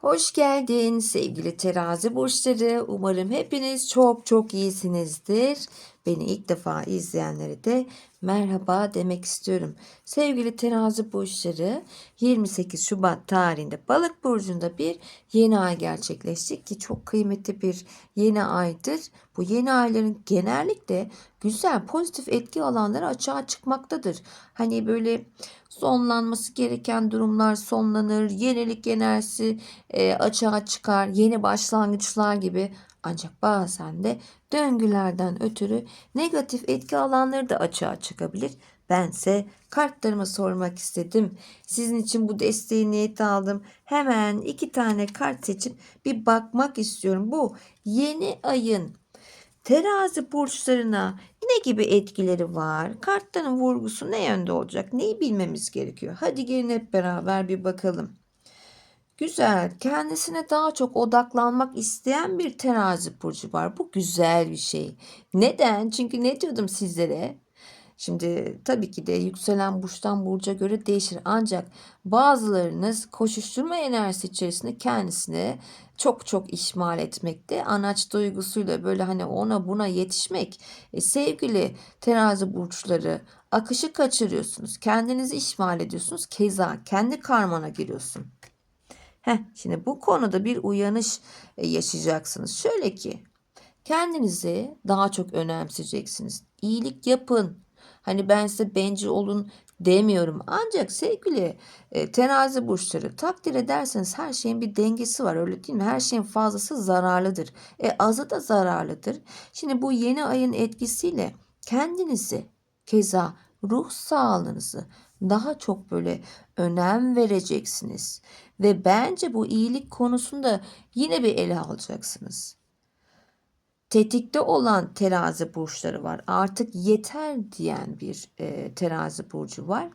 Hoş geldin sevgili terazi burçları. Umarım hepiniz çok çok iyisinizdir. Beni ilk defa izleyenlere de merhaba demek istiyorum. Sevgili terazi burçları 28 Şubat tarihinde balık burcunda bir yeni ay gerçekleşti ki çok kıymetli bir yeni aydır. Bu yeni ayların genellikle güzel pozitif etki alanları açığa çıkmaktadır. Hani böyle sonlanması gereken durumlar sonlanır, yenilik enerjisi e, açığa çıkar, yeni başlangıçlar gibi ancak bazen de döngülerden ötürü negatif etki alanları da açığa çıkabilir. Bense kartlarıma sormak istedim. Sizin için bu desteği niyet aldım. Hemen iki tane kart seçip bir bakmak istiyorum. Bu yeni ayın terazi burçlarına ne gibi etkileri var? Kartların vurgusu ne yönde olacak? Neyi bilmemiz gerekiyor? Hadi gelin hep beraber bir bakalım. Güzel. Kendisine daha çok odaklanmak isteyen bir terazi burcu var. Bu güzel bir şey. Neden? Çünkü ne diyordum sizlere? Şimdi tabii ki de yükselen burçtan burca göre değişir. Ancak bazılarınız koşuşturma enerjisi içerisinde kendisine çok çok ihmal etmekte. Anaç duygusuyla böyle hani ona buna yetişmek. E, sevgili terazi burçları akışı kaçırıyorsunuz. Kendinizi ihmal ediyorsunuz. Keza kendi karmana giriyorsun. Heh, şimdi bu konuda bir uyanış e, yaşayacaksınız. Şöyle ki kendinizi daha çok önemseyeceksiniz. İyilik yapın. Hani ben size bencil olun demiyorum. Ancak sevgili e, terazi burçları takdir ederseniz her şeyin bir dengesi var öyle değil mi? Her şeyin fazlası zararlıdır. E azı da zararlıdır. Şimdi bu yeni ayın etkisiyle kendinizi keza ruh sağlığınızı daha çok böyle önem vereceksiniz. Ve bence bu iyilik konusunda yine bir ele alacaksınız. Tetikte olan terazi burçları var. Artık yeter diyen bir e, terazi burcu var.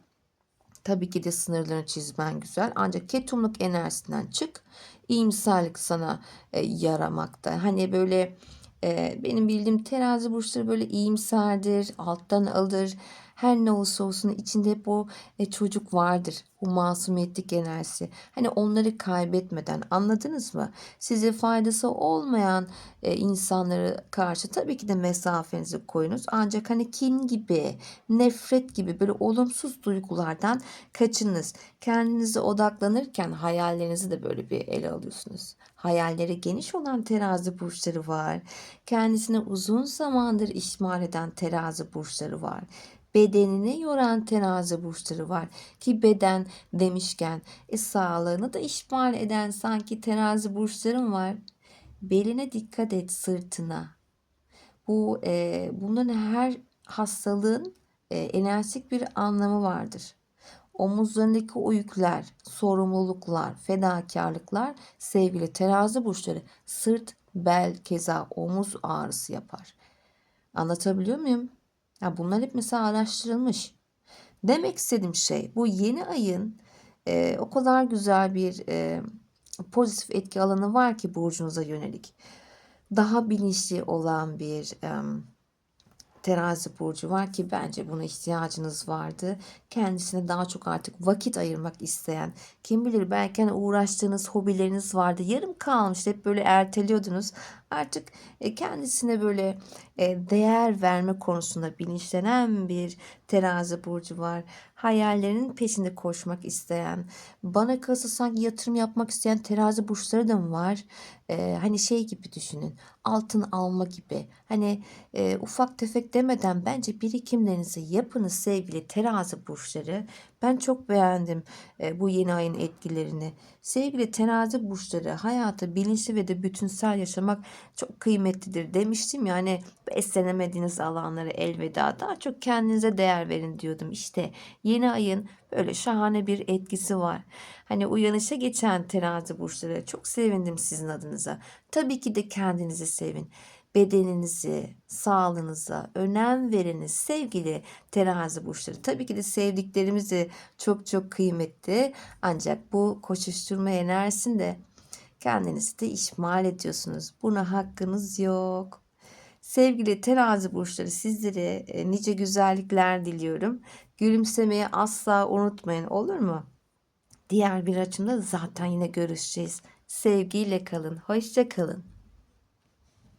Tabii ki de sınırlarını çizmen güzel. Ancak ketumluk enerjisinden çık. İyimserlik sana e, yaramakta. Hani böyle e, benim bildiğim terazi burçları böyle iyimserdir, alttan alır. Her ne olursa olsun içinde hep o e, çocuk vardır. Bu masumiyetlik enerjisi. Hani onları kaybetmeden anladınız mı? Size faydası olmayan e, insanlara karşı tabii ki de mesafenizi koyunuz. Ancak hani kin gibi, nefret gibi böyle olumsuz duygulardan kaçınız. Kendinize odaklanırken hayallerinizi de böyle bir ele alıyorsunuz. Hayalleri geniş olan terazi burçları var. Kendisine uzun zamandır ihmal eden terazi burçları var bedenini yoran terazi burçları var. Ki beden demişken e, sağlığını da ihmal eden sanki terazi burçların var. Beline dikkat et sırtına. Bu e, bunların her hastalığın e, enerjik bir anlamı vardır. Omuzlarındaki o sorumluluklar, fedakarlıklar sevgili terazi burçları sırt, bel, keza omuz ağrısı yapar. Anlatabiliyor muyum? Ya bunlar hep mesela araştırılmış. Demek istediğim şey bu yeni ayın e, o kadar güzel bir e, pozitif etki alanı var ki burcunuza yönelik. Daha bilinçli olan bir e, terazi burcu var ki bence buna ihtiyacınız vardı. Kendisine daha çok artık vakit ayırmak isteyen, kim bilir belki hani uğraştığınız hobileriniz vardı. Yarım kalmıştı hep böyle erteliyordunuz. Artık e, kendisine böyle e, değer verme konusunda bilinçlenen bir terazi burcu var. Hayallerinin peşinde koşmak isteyen, bana kalırsa sanki yatırım yapmak isteyen terazi burçları da mı var? Ee, hani şey gibi düşünün, altın alma gibi. Hani e, ufak tefek demeden bence birikimlerinizi yapınız sevgili terazi burçları. Ben çok beğendim e, bu yeni ayın etkilerini. Sevgili terazi burçları hayatı bilinçli ve de bütünsel yaşamak çok kıymetlidir demiştim yani beslenemediğiniz alanlara elveda daha çok kendinize değer verin diyordum. İşte yeni ayın böyle şahane bir etkisi var. Hani uyanışa geçen terazi burçları çok sevindim sizin adınıza. Tabii ki de kendinizi sevin bedeninizi, sağlığınıza önem veriniz sevgili terazi burçları. Tabii ki de sevdiklerimizi çok çok kıymetli ancak bu koşuşturma enerjisinde kendinizi de ihmal ediyorsunuz. Buna hakkınız yok. Sevgili terazi burçları sizlere e, nice güzellikler diliyorum. Gülümsemeyi asla unutmayın olur mu? Diğer bir açımda zaten yine görüşeceğiz. Sevgiyle kalın. Hoşça kalın.